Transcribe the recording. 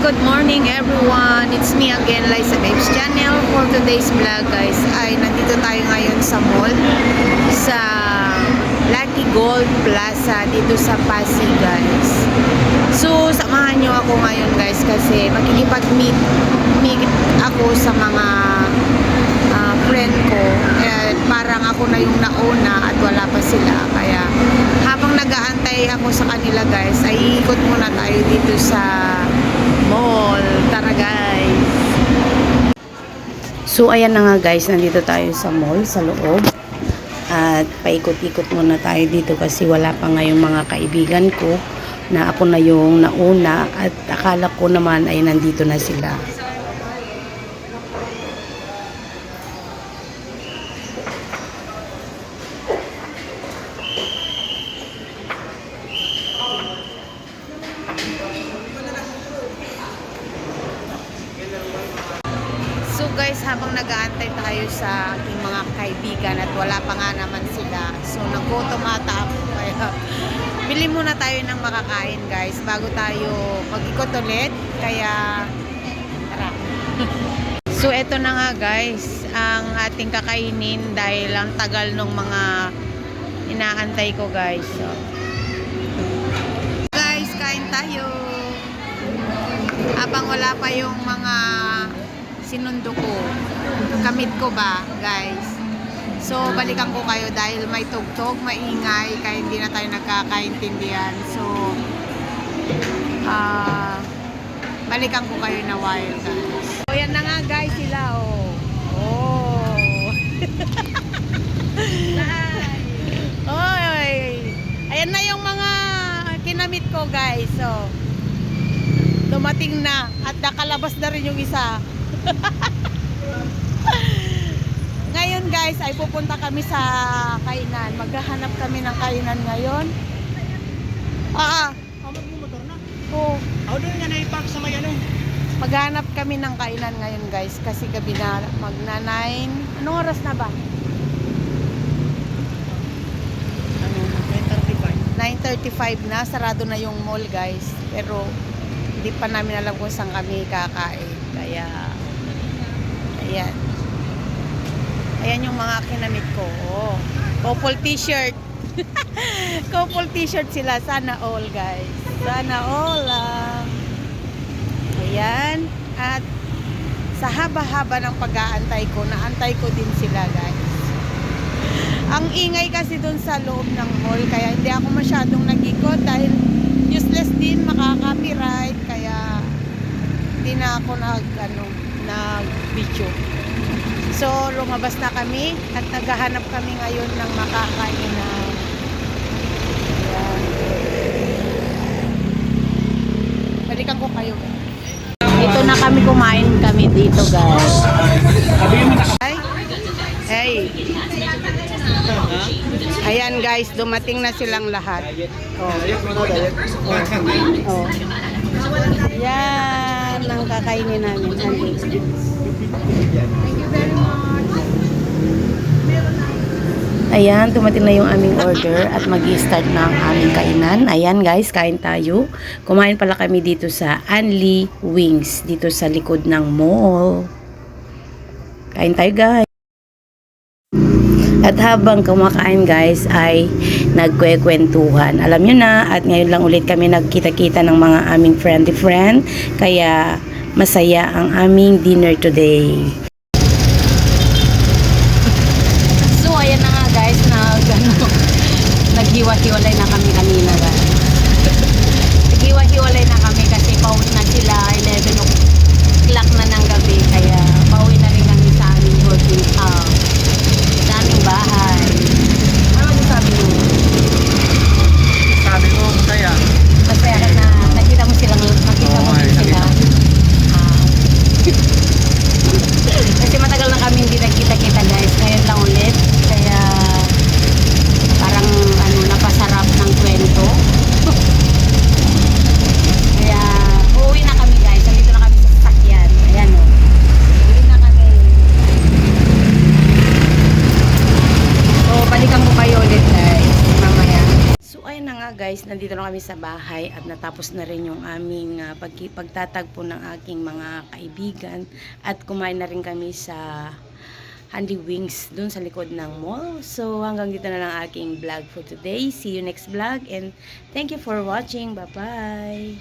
good morning, everyone. It's me again, Liza Babes Channel. For today's vlog guys, ay nandito tayo ngayon sa mall sa Lucky Gold Plaza dito sa Pasig guys. So, samahan nyo ako ngayon guys kasi makikipag-meet meet ako sa mga ah, friend ko. Eh, parang ako na yung nauna at wala pa sila. Kaya habang nag-aantay ako sa kanila guys, ay iikot muna tayo dito sa mall. Tara guys! So ayan na nga guys, nandito tayo sa mall, sa loob. At paikot-ikot muna tayo dito kasi wala pa nga yung mga kaibigan ko na ako na yung nauna at akala ko naman ay nandito na sila. So guys, habang nag-aantay tayo sa ating mga kaibigan at wala pa nga naman sila. So nagutom ata ako. Kaya bili muna tayo ng makakain guys bago tayo mag-ikot ulit. Kaya tara. so eto na nga guys, ang ating kakainin dahil ang tagal ng mga inaantay ko guys. So, guys, kain tayo. Habang wala pa yung mga sinundo ko. Kamit ko ba, guys? So, balikan ko kayo dahil may tugtog, maingay, kaya hindi na tayo nagkakaintindihan. So, ah, balikan ko kayo na while, guys. So, yan na nga, guys, sila, oh. Oh. Oy. Ayan na yung mga kinamit ko, guys. So, dumating na at nakalabas na rin yung isa. ngayon guys ay pupunta kami sa kainan. Maghahanap kami ng kainan ngayon. Ah, ah. Oo. Ako doon nga naipark sa may ano. Maghanap kami ng kainan ngayon guys kasi gabi na magna 9. Anong oras na ba? Ano na? 935. 9.35 na, sarado na yung mall guys. Pero hindi pa namin alam kung saan kami kakain. Kaya, ayan. Ayan yung mga kinamit ko. Oh. Couple t-shirt. Couple t-shirt sila. Sana all guys. Sana all lang. Ayan. At sa haba-haba ng pag-aantay ko, naantay ko din sila guys. Ang ingay kasi doon sa loob ng mall kaya hindi ako masyadong nag-ikot dahil useless din makaka-copyright kaya hindi na ako nag ano, nag-video. So lumabas na kami at naghahanap kami ngayon ng makakainan. Ayan. Balikan ko kayo. Dito na kami kumain kami dito guys. Hey. Ayan guys, dumating na silang lahat. Oh. Oh. Yan ang kakainin namin. Ayan, dumating na yung aming order at mag start na ang aming kainan. Ayan guys, kain tayo. Kumain pala kami dito sa Anli Wings, dito sa likod ng mall. Kain tayo guys. At habang kumakain guys ay nagkwekwentuhan. Alam nyo na at ngayon lang ulit kami nagkita-kita ng mga aming friendly friend. Kaya masaya ang aming dinner today. So ayan na nga guys, nag, ano, naghiwa-hiwalay na kami kanina guys. Naghiwa-hiwalay na kami kasi pauwi na sila 11 o'clock na ng gabi. Kaya pauwi na rin kami sa aming working house sa aming bahay. Ano masasabi mo? Sabi ko, masaya. Masaya ka na nakita mo silang nakita mo Oo, din ay, sila. Ah. Kasi matagal na kami hindi nagkita-kita guys. Ngayon lang ulit. Kaya parang ano napasarap ng nga guys, nandito na kami sa bahay at natapos na rin yung aming ah, pag pagtatagpo ng aking mga kaibigan at kumain na rin kami sa Handy Wings dun sa likod ng mall. So hanggang dito na lang aking vlog for today. See you next vlog and thank you for watching. Bye-bye!